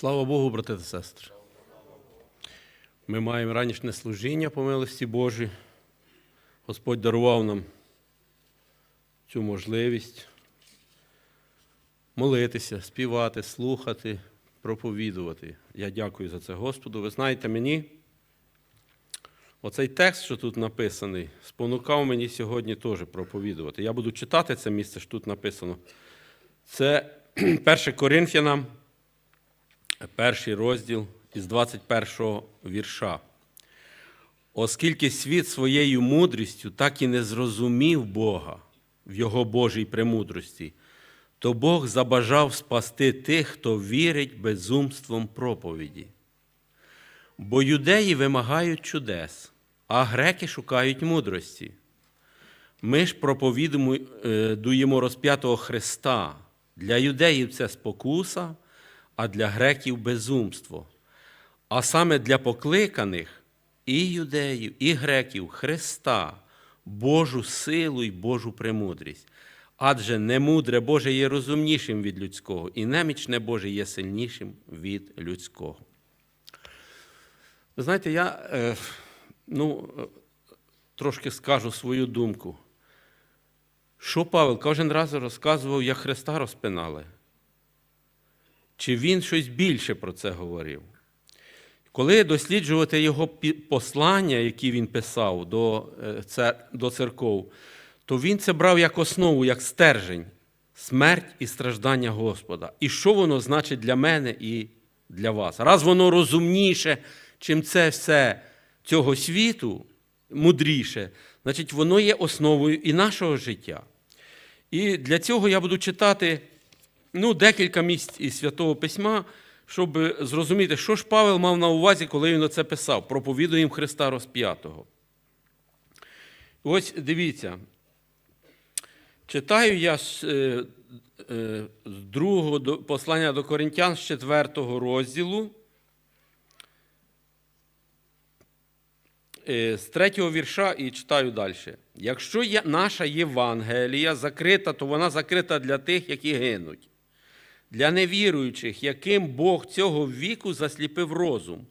Слава Богу, брати та сестри. Ми маємо ранішнє служіння по милості Божій. Господь дарував нам цю можливість молитися, співати, слухати, проповідувати. Я дякую за це Господу. Ви знаєте мені, оцей текст, що тут написаний, спонукав мені сьогодні теж проповідувати. Я буду читати це місце, що тут написано. Це 1 Коринфянам, перший розділ із 21 вірша. Оскільки світ своєю мудрістю так і не зрозумів Бога в Його Божій премудрості, то Бог забажав спасти тих, хто вірить безумством проповіді. Бо юдеї вимагають чудес, а греки шукають мудрості. Ми ж проповідуємо розп'ятого Христа. Для юдеїв це спокуса, а для греків безумство. А саме для покликаних і юдеїв, і греків Христа, Божу силу і Божу премудрість. Адже немудре Боже є розумнішим від людського, і немічне Боже є сильнішим від людського. Знаєте, я е, ну, е, трошки скажу свою думку. Що Павел кожен раз розказував, як Христа розпинали? Чи він щось більше про це говорив? Коли досліджувати його послання, які він писав до, до церков, то він це брав як основу, як стержень, смерть і страждання Господа. І що воно значить для мене і для вас? Раз воно розумніше, чим це все цього світу, мудріше, значить, воно є основою і нашого життя. І для цього я буду читати ну, декілька місць із Святого Письма, щоб зрозуміти, що ж Павел мав на увазі, коли він оце писав, проповідуємо Христа розп'ятого. Ось дивіться. Читаю я з, е, е, другого послання до Коринтян з четвертого розділу. З третього вірша і читаю далі. Якщо наша Євангелія закрита, то вона закрита для тих, які гинуть, для невіруючих, яким Бог цього віку засліпив розум,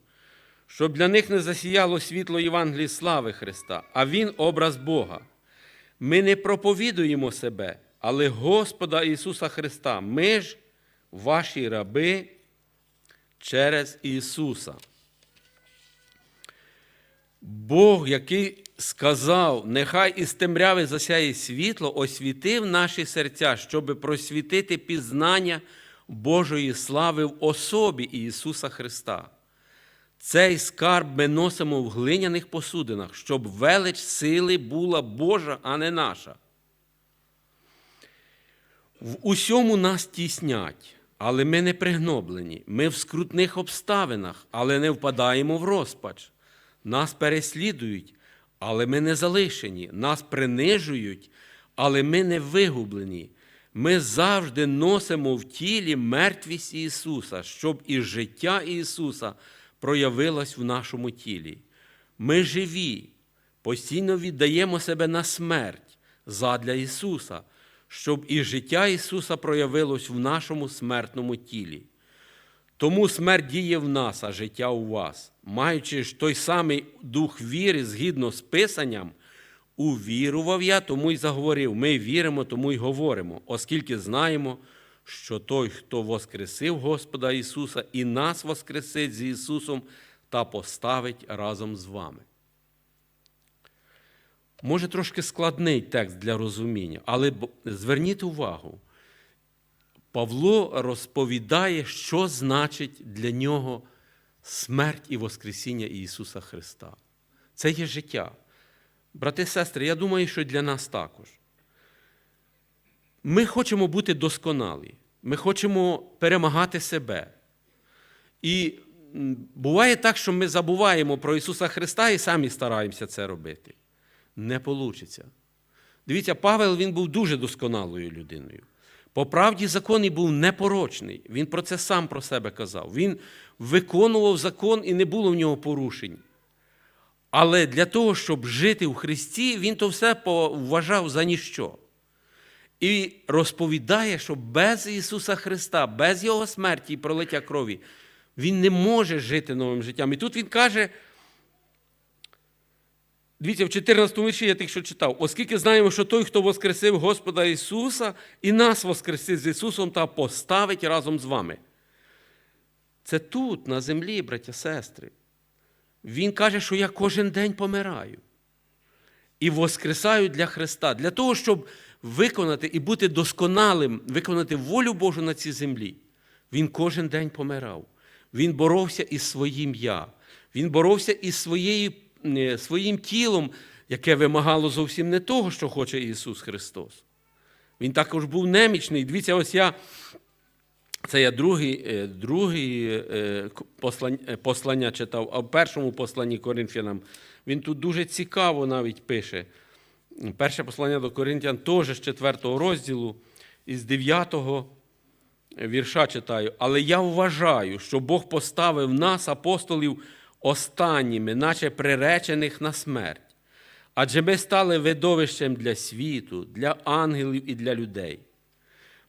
щоб для них не засіяло світло Євангелії слави Христа, а Він образ Бога. Ми не проповідуємо себе, але Господа Ісуса Христа. Ми ж ваші раби через Ісуса. Бог, який сказав, нехай із темряви засяє світло, освітив наші серця, щоб просвітити пізнання Божої слави в особі Ісуса Христа. Цей скарб ми носимо в глиняних посудинах, щоб велич сили була Божа, а не наша. В усьому нас тіснять, але ми не пригноблені. Ми в скрутних обставинах, але не впадаємо в розпач. Нас переслідують, але ми не залишені. Нас принижують, але ми не вигублені. Ми завжди носимо в тілі мертвість Ісуса, щоб і життя Ісуса проявилось в нашому тілі. Ми живі, постійно віддаємо себе на смерть задля Ісуса, щоб і життя Ісуса проявилось в нашому смертному тілі. Тому смерть діє в нас, а життя у вас, маючи ж той самий дух віри згідно з Писанням, увірував я, тому й заговорив. Ми віримо, тому й говоримо, оскільки знаємо, що той, хто воскресив Господа Ісуса, і нас воскресить з Ісусом та поставить разом з вами. Може, трошки складний текст для розуміння, але зверніть увагу. Павло розповідає, що значить для нього смерть і Воскресіння Ісуса Христа. Це є життя. Брати і сестри, я думаю, що для нас також. Ми хочемо бути досконалі, ми хочемо перемагати себе. І буває так, що ми забуваємо про Ісуса Христа і самі стараємося це робити. Не вийде. Дивіться, Павел він був дуже досконалою людиною. По правді закон і був непорочний. Він про це сам про себе казав. Він виконував закон і не було в нього порушень. Але для того, щоб жити в Христі, він то все вважав за ніщо. І розповідає, що без Ісуса Христа, без Його смерті і пролиття крові, Він не може жити новим життям. І тут він каже. Дивіться, в 14 вірші я тільки що читав, оскільки знаємо, що той, хто воскресив Господа Ісуса, і нас воскресив з Ісусом та поставить разом з вами. Це тут, на землі, браття, сестри. Він каже, що я кожен день помираю і воскресаю для Христа, для того, щоб виконати і бути досконалим, виконати волю Божу на цій землі. Він кожен день помирав. Він боровся із своїм я. Він боровся із своєю, е, своїм тілом, яке вимагало зовсім не того, що хоче Ісус Христос. Він також був немічний. Дивіться, ось я. Це я другий, е, другий е, послання, е, послання читав, а в першому посланні Коринфянам він тут дуже цікаво навіть пише. Перше послання до Коринтян теж з 4 розділу, із 9 вірша читаю. Але я вважаю, що Бог поставив нас, апостолів, останніми, наче приречених на смерть. Адже ми стали видовищем для світу, для ангелів і для людей.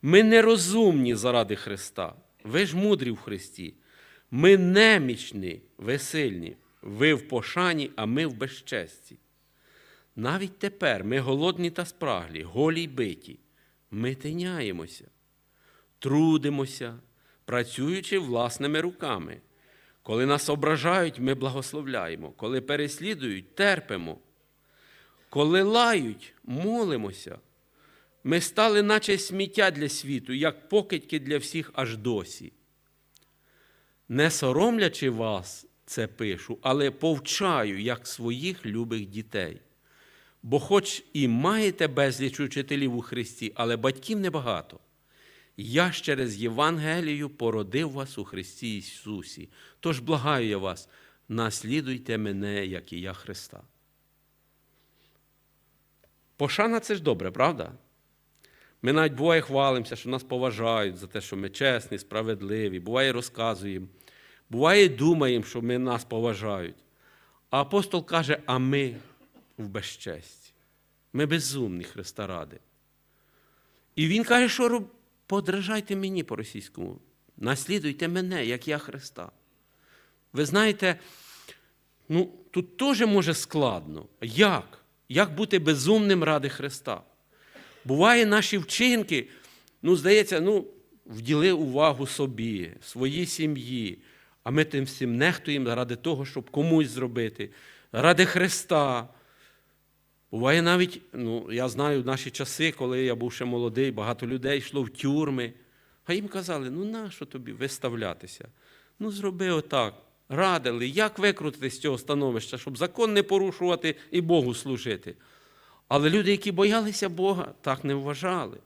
Ми нерозумні заради Христа. Ви ж мудрі в Христі. Ми немічні, ви сильні. Ви в пошані, а ми в безчесті. Навіть тепер ми голодні та спраглі, голі й биті. Ми тиняємося, трудимося, працюючи власними руками. Коли нас ображають, ми благословляємо. Коли переслідують, терпимо. Коли лають, молимося. Ми стали, наче сміття для світу, як покидьки для всіх аж досі. Не соромлячи вас, це пишу, але повчаю, як своїх любих дітей. Бо, хоч і маєте безліч учителів у Христі, але батьків небагато. Я ж через Євангелію породив вас у Христі Ісусі. Тож благаю я вас, наслідуйте мене, як і я Христа. Пошана це ж добре, правда? Ми навіть буває хвалимося, що нас поважають за те, що ми чесні, справедливі, буває розказуємо, буває думаємо, що ми нас поважають. А апостол каже, а ми в безчесті. Ми безумні Христа ради. І він каже, що роб- подражайте мені по-російському, наслідуйте мене, як я Христа. Ви знаєте, ну, тут теж може складно. Як? Як бути безумним ради Христа? Буває, наші вчинки, ну, здається, ну, вділи увагу собі, своїй сім'ї, а ми тим всім нехтуємо ради того, щоб комусь зробити, ради Христа. Буває навіть, ну, я знаю наші часи, коли я був ще молодий, багато людей йшло в тюрми. А їм казали, ну нащо тобі виставлятися? Ну, зроби отак. Радили, як викрутити з цього становища, щоб закон не порушувати і Богу служити. Але люди, які боялися Бога, так не вважали.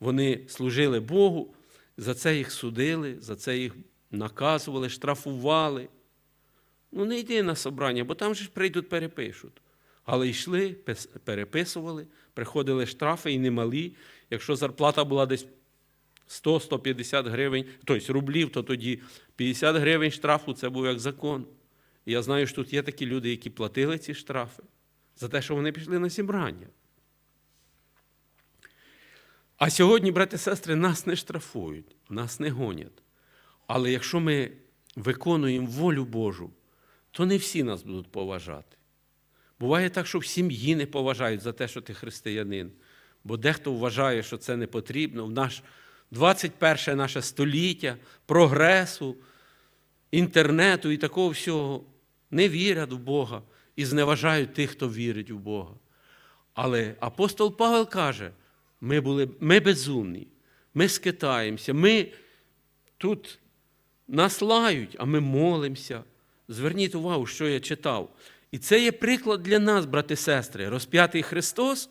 Вони служили Богу, за це їх судили, за це їх наказували, штрафували. Ну, не йди на собрання, бо там же ж прийдуть, перепишуть. Але йшли, переписували, приходили штрафи і немалі. Якщо зарплата була десь 100-150 гривень, тобто рублів, то тоді 50 гривень штрафу це був як закон. І я знаю, що тут є такі люди, які платили ці штрафи за те, що вони пішли на зібрання. А сьогодні, брати і сестри, нас не штрафують, нас не гонять. Але якщо ми виконуємо волю Божу, то не всі нас будуть поважати. Буває так, що в сім'ї не поважають за те, що ти християнин. Бо дехто вважає, що це не потрібно. В наш 21 наше століття, прогресу, інтернету і такого всього не вірять в Бога і зневажають тих, хто вірить в Бога. Але апостол Павел каже: ми, були, ми безумні, ми скитаємося, ми тут нас лають, а ми молимося. Зверніть увагу, що я читав. І це є приклад для нас, брати і сестри, розп'ятий Христос,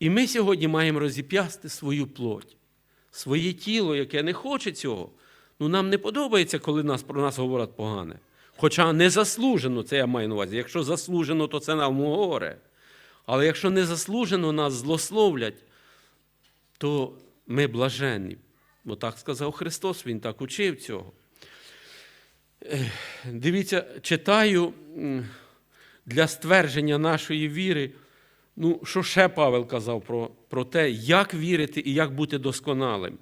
і ми сьогодні маємо розіп'ясти свою плоть, своє тіло, яке не хоче цього. Ну, нам не подобається, коли нас, про нас говорять погане. Хоча не заслужено, це я маю на увазі. Якщо заслужено, то це нам горе. Але якщо не заслужено нас злословлять, то ми блаженні. Бо так сказав Христос, Він так учив цього. Дивіться, читаю для ствердження нашої віри. Ну, що ще Павел казав про, про те, як вірити і як бути досконалим.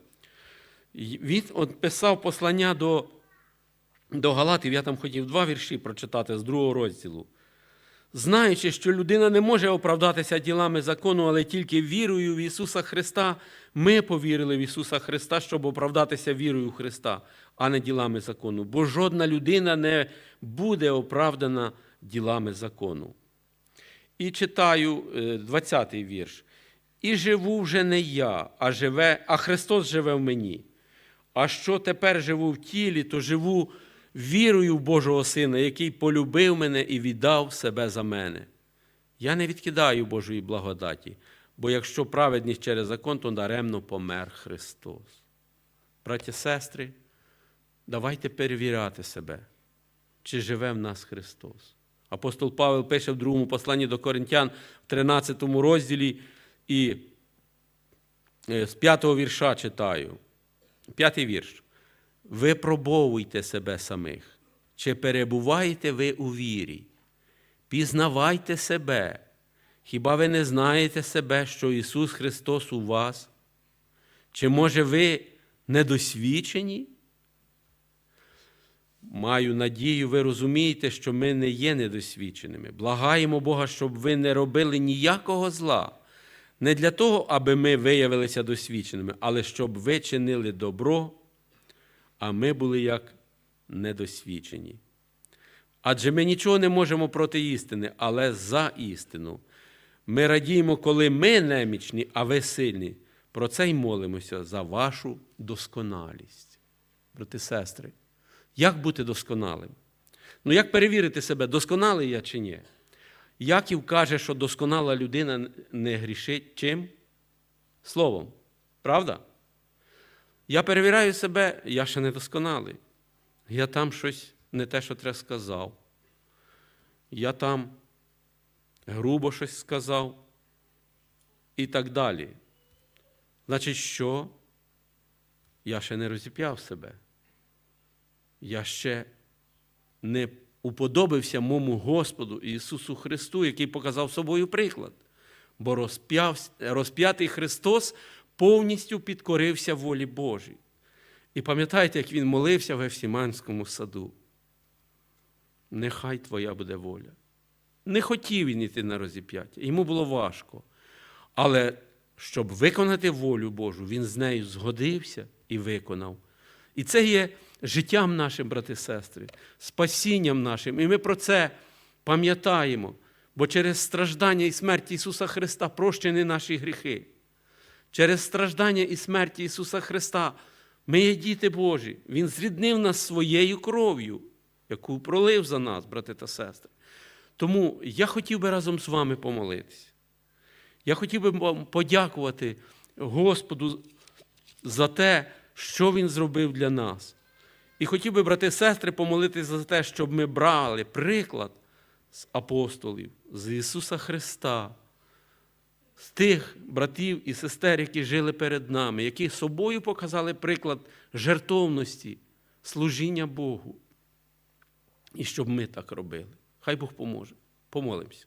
Він писав послання до до Галатів, я там хотів два вірші прочитати з другого розділу. Знаючи, що людина не може оправдатися ділами закону, але тільки вірою в Ісуса Христа, ми повірили в Ісуса Христа, щоб оправдатися вірою в Христа, а не ділами закону. Бо жодна людина не буде оправдана ділами закону. І читаю 20-й вірш. І живу вже не я, а живе, а Христос живе в мені. А що тепер живу в тілі, то живу вірою в Божого Сина, який полюбив мене і віддав себе за мене. Я не відкидаю Божої благодаті, бо якщо праведність через закон, то даремно помер Христос. Браті сестри, давайте перевіряти себе, чи живе в нас Христос. Апостол Павел пише в другому посланні до Коринтян в 13 розділі і е, з п'ятого вірша читаю. П'ятий вірш. Випробовуйте себе самих, чи перебуваєте ви у вірі, пізнавайте себе. Хіба ви не знаєте себе, що Ісус Христос у вас? Чи може ви недосвідчені? Маю надію, ви розумієте, що ми не є недосвідченими. Благаємо Бога, щоб ви не робили ніякого зла. Не для того, аби ми виявилися досвідченими, але щоб ви чинили добро, а ми були як недосвідчені. Адже ми нічого не можемо проти істини, але за істину. Ми радіємо, коли ми немічні, а ви сильні. Про це й молимося за вашу досконалість. Брати сестри, як бути досконалим? Ну, як перевірити себе, досконалий я чи ні? Яків каже, що досконала людина не грішить чим? Словом. Правда? Я перевіряю себе, я ще не досконалий. Я там щось не те, що треба сказав. Я там грубо щось сказав і так далі. Значить, що? Я ще не розіп'яв себе. Я ще не уподобився моєму Господу Ісусу Христу, який показав собою приклад. Бо розп'ятий Христос повністю підкорився волі Божій. І пам'ятаєте, як Він молився в Евсіманському саду. Нехай Твоя буде воля. Не хотів він йти на розіп'яття, йому було важко. Але щоб виконати волю Божу, він з нею згодився і виконав. І це є життям нашим, брати і сестри, спасінням нашим. І ми про це пам'ятаємо, бо через страждання і смерть Ісуса Христа прощені наші гріхи. Через страждання і смерть Ісуса Христа ми є діти Божі. Він зріднив нас своєю кров'ю, яку пролив за нас, брати та сестри. Тому я хотів би разом з вами помолитися. Я хотів би вам подякувати Господу за те, що Він зробив для нас. І хотів би, брати і сестри, помолитися за те, щоб ми брали приклад з апостолів, з Ісуса Христа, з тих братів і сестер, які жили перед нами, які собою показали приклад жертовності, служіння Богу. І щоб ми так робили. Хай Бог поможе. Помолимося.